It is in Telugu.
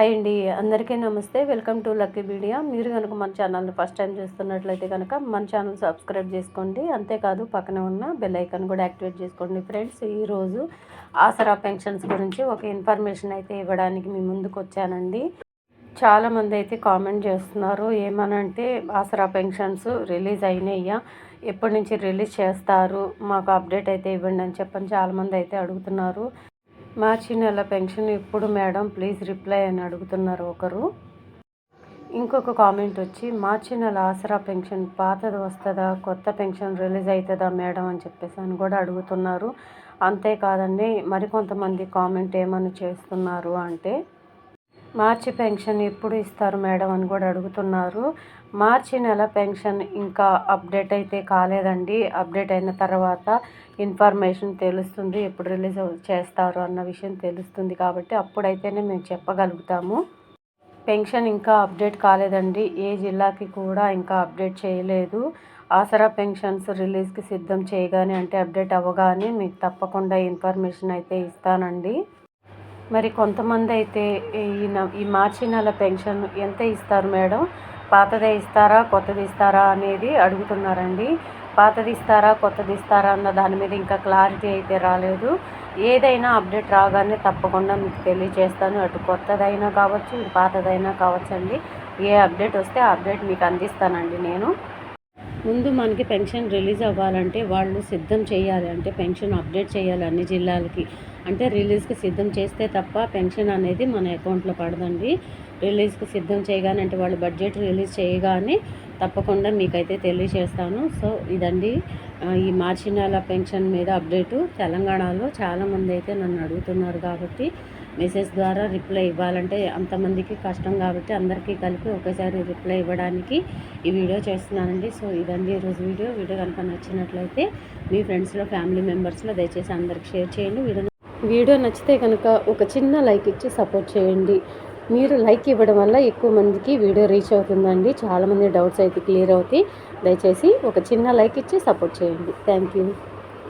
హాయ్ అండి అందరికీ నమస్తే. వెల్కమ్ టు లక్కీ మీడియా మీరు కనుక మన ఛానల్ని ఫస్ట్ టైం చూస్తున్నట్లయితే కనుక మన ఛానల్ సబ్స్క్రైబ్ చేసుకోండి. అంతేకాదు పక్కన ఉన్న బెల్ ఐకాన్ కూడా యాక్టివేట్ చేసుకోండి ఫ్రెండ్స్ ఈరోజు ఆసరా పెన్షన్స్ గురించి ఒక ఇన్ఫర్మేషన్ అయితే ఇవ్వడానికి మీ ముందుకు వచ్చానండి. చాలామంది అయితే కామెంట్ చేస్తున్నారు ఏమనంటే ఆసరా పెన్షన్స్ రిలీజ్ అయినాయ్యా ఎప్పటి నుంచి రిలీజ్ చేస్తారు? మాకు అప్డేట్ అయితే ఇవ్వండి అని చెప్పని చాలామంది అయితే అడుగుతున్నారు. మార్చి నెల పెన్షన్ ఇప్పుడు మేడం ప్లీజ్ రిప్లై అని అడుగుతున్నారు ఒకరు. ఇంకొక కామెంట్ వచ్చి మార్చి నెల ఆసరా పెన్షన్ పాతది వస్తుందా కొత్త పెన్షన్ రిలీజ్ అవుతుందా మేడం అని చెప్పేసి అని కూడా అడుగుతున్నారు. అంతేకాదండి మరికొంతమంది కామెంట్ ఏమని చేస్తున్నారు అంటే మార్చి పెన్షన్ ఎప్పుడు ఇస్తారు మేడం అని కూడా అడుగుతున్నారు. మార్చి నెల పెన్షన్ ఇంకా అప్డేట్ అయితే కాలేదండి. అప్డేట్ అయిన తర్వాత ఇన్ఫర్మేషన్ తెలుస్తుంది ఎప్పుడు రిలీజ్ చేస్తారు అన్న విషయం తెలుస్తుంది కాబట్టి అప్పుడైతేనే మేము చెప్పగలుగుతాము. పెన్షన్ ఇంకా అప్డేట్ కాలేదండి. ఏ జిల్లాకి కూడా ఇంకా అప్డేట్ చేయలేదు. ఆసరా పెన్షన్స్ రిలీజ్కి సిద్ధం చేయగానే అంటే అప్డేట్ అవ్వగానే మీకు తప్పకుండా ఇన్ఫర్మేషన్ అయితే ఇస్తానండి. మరి కొంతమంది అయితే ఈ ఈ మార్చి నెల పెన్షన్ ఎంత ఇస్తారు మేడం? పాతదే ఇస్తారా కొత్తది ఇస్తారా అనేది అడుగుతున్నారండి. పాతది ఇస్తారా కొత్తది ఇస్తారా అన్న దాని మీద ఇంకా క్లారిటీ అయితే రాలేదు. ఏదైనా అప్డేట్ రాగానే తప్పకుండా మీకు తెలియజేస్తాను. అటు కొత్తదైనా కావచ్చు పాతదైనా కావచ్చు అండి ఏ అప్డేట్ వస్తే ఆ అప్డేట్ మీకు అందిస్తానండి నేను. ముందు మనకి పెన్షన్ రిలీజ్ అవ్వాలంటే వాళ్ళు సిద్ధం చేయాలి. అంటే పెన్షన్ అప్డేట్ చేయాలి అన్ని జిల్లాలకి. అంటే రిలీజ్కి సిద్ధం చేస్తే తప్ప పెన్షన్ అనేది మన అకౌంట్లో పడదండి. రిలీజ్కి సిద్ధం చేయగానే అంటే వాళ్ళు బడ్జెట్ రిలీజ్ చేయగానే తప్పకుండా మీకైతే తెలియజేస్తాను. సో ఇదండి ఈ మార్చి నెల పెన్షన్ మీద అప్డేటు. తెలంగాణలో చాలామంది అయితే నన్ను అడుగుతున్నారు కాబట్టి మెసేజ్ ద్వారా రిప్లై ఇవ్వాలంటే అంతమందికి కష్టం కాబట్టి అందరికీ కలిపి ఒకేసారి రిప్లై ఇవ్వడానికి ఈ వీడియో చేస్తున్నానండి. సో ఇదండి ఈరోజు వీడియో. వీడియో కనుక నచ్చినట్లయితే మీ ఫ్రెండ్స్లో ఫ్యామిలీ మెంబర్స్లో దయచేసి అందరికి షేర్ చేయండి. వీడియో వీడియో నచ్చితే కనుక ఒక చిన్న లైక్ ఇచ్చి సపోర్ట్ చేయండి. మీరు లైక్ ఇవ్వడం వల్ల ఎక్కువ మందికి వీడియో రీచ్ అవుతుందండి. చాలామంది డౌట్స్ అయితే క్లియర్ అవుతాయి. దయచేసి ఒక చిన్న లైక్ ఇచ్చి సపోర్ట్ చేయండి. Thank you